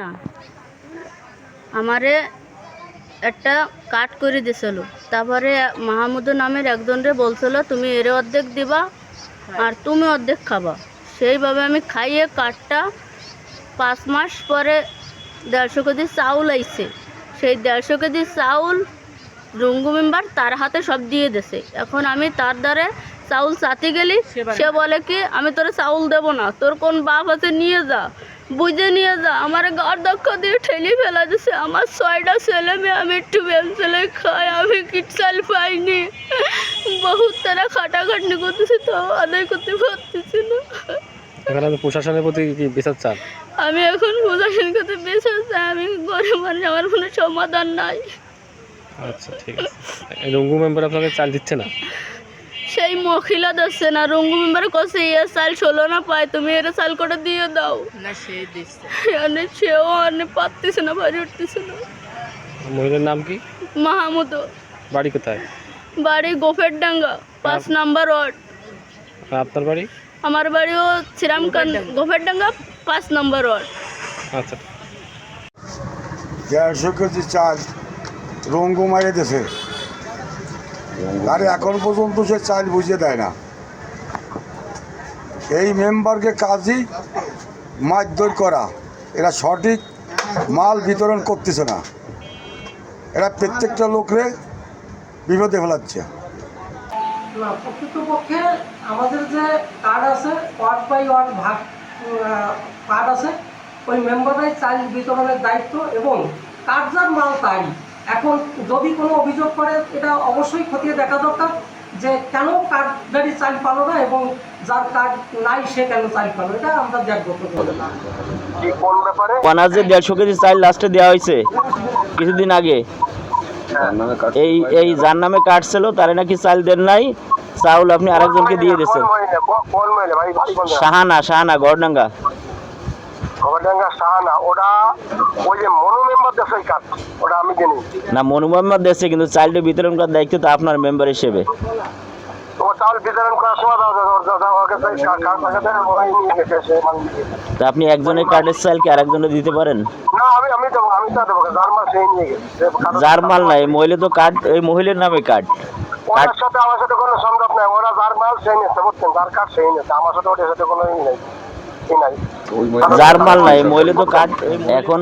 না। আমারে একটা কাট করে দিছিল। তারপরে মাহমুদু নামের একজনরে বলছিল তুমি এর অর্ধেক দিবা আর তুমি অর্ধেক খাবা। সেইভাবে আমি খাইয়ে কাঠটা পাঁচ মাস পরে দেড়শো কেজি চাউল আইছে। সেই দেড়শো কেজি চাউল রঙ্গু মেম্বার তার হাতে সব দিয়ে দিছে। এখন আমি তার দ্বারে চাউল চাতে গেলি সে বলে কি আমি তোর চাউল দেবো না তোর কোন বাপ আছে নিয়ে যা। বুঝে নিয়ে যা আমার গার দক্ষ দিয়ে ঠেলি ফেলা দিছে। আমার ছয়টা ছেলে মেয়ে আমি একটু ছেলে খাই আমি কি চাল পাইনি। বহুত তারা খাটাখাটনি করতেছি তো আদায় করতে পারতেছি না। এখানে আপনি প্রশাসনের প্রতি কি বিচার চান আমি এখন প্রশাসন করতে বেঁচে আছি আমি গরিব মানুষ আমার কোনো সমাধান নাই। আচ্ছা ঠিক আছে। রঙ্গু মেম্বার আপনাকে চাল দিচ্ছে না? সেই মহিলা দিচ্ছে না রঙ্গু মেম্বার কষে ইয়ে চাল ষোলো না পায় তুমি এর চাল করে দিয়ে দাও। না সে দিচ্ছে সেও অনেক পারতেছে না বাড়ি উঠতেছে না। মহিলার নাম কি? মাহমুদ। বাড়ি কোথায়? বাড়ি গোফের ডাঙ্গা পাঁচ নাম্বার ওয়ার্ড। আপনার বাড়ি? আমার বাড়িও শ্রীরামকান্ত গোফের ডাঙ্গা পাঁচ নম্বর ওয়ার্ড। আচ্ছা। দেড়শো কেজি চাল রঙ্গু মারিয়ে দিয়েছে আর এখন পর্যন্ত সে চাল বুঝিয়ে দেয় না। এই মেম্বারকে কাজই মারধর করা। এরা সঠিক মাল বিতরণ করতেছে না। এরা প্রত্যেকটা লোকরে বিপদে ফেলাচ্ছে। প্রকৃতপক্ষে আমাদের যে কার্ড আছে ওয়ার্ড বাই ওয়ার্ড ভাগ কার্ড আছে, ওই মেম্বাররাই চাইল্ড বিতরণের দায়িত্ব এবং কার্ড যার মাল তাই এখন যদি কোনো অভিযোগ করে এটা অবশ্যই খতিয়ে দেখা দরকার যে কেন কার্ডদারি চাল পালো না এবং যার কার্ড নাই সে কেন চাল পালো এটা আমরা দেখব পানার যে দেড়শো কেজি চাল লাস্টে দেওয়া হয়েছে কিছুদিন আগে। এই এই যার নামে কার্ড ছিল তারে নাকি চাল দেন নাই চাউল আপনি আরেকজনকে দিয়ে দিয়েছেন? সাহানা সাহানা গড়ডাঙ্গা। খবরডাঙ্গা শাহানা ওটা ওই যে মনু মেম্বার দেশের কাজ ওটা আমি জানি। না মনু মোহাম্মদ দেশে কিন্তু চাইল্ডের বিতরণ করার দায়িত্ব তো আপনার মেম্বার হিসেবে। আপনি একজনের কার্ডের চাল কি আরেকজনের দিতে পারেন? না আমি আমি দেবো আমি তো যার মাল নাই মহিলা তো কার্ড এই মহিলার নামে কার্ড ওনার সাথে আমার সাথে কোনো সম্ভব নাই ওরা যার মাল সেই নিয়েছে বুঝছেন? যার কার্ড সেই নিয়েছে আমার সাথে ওটার সাথে কোনো ই নাই। যার মাল নাই মহিলা তো কাট এখন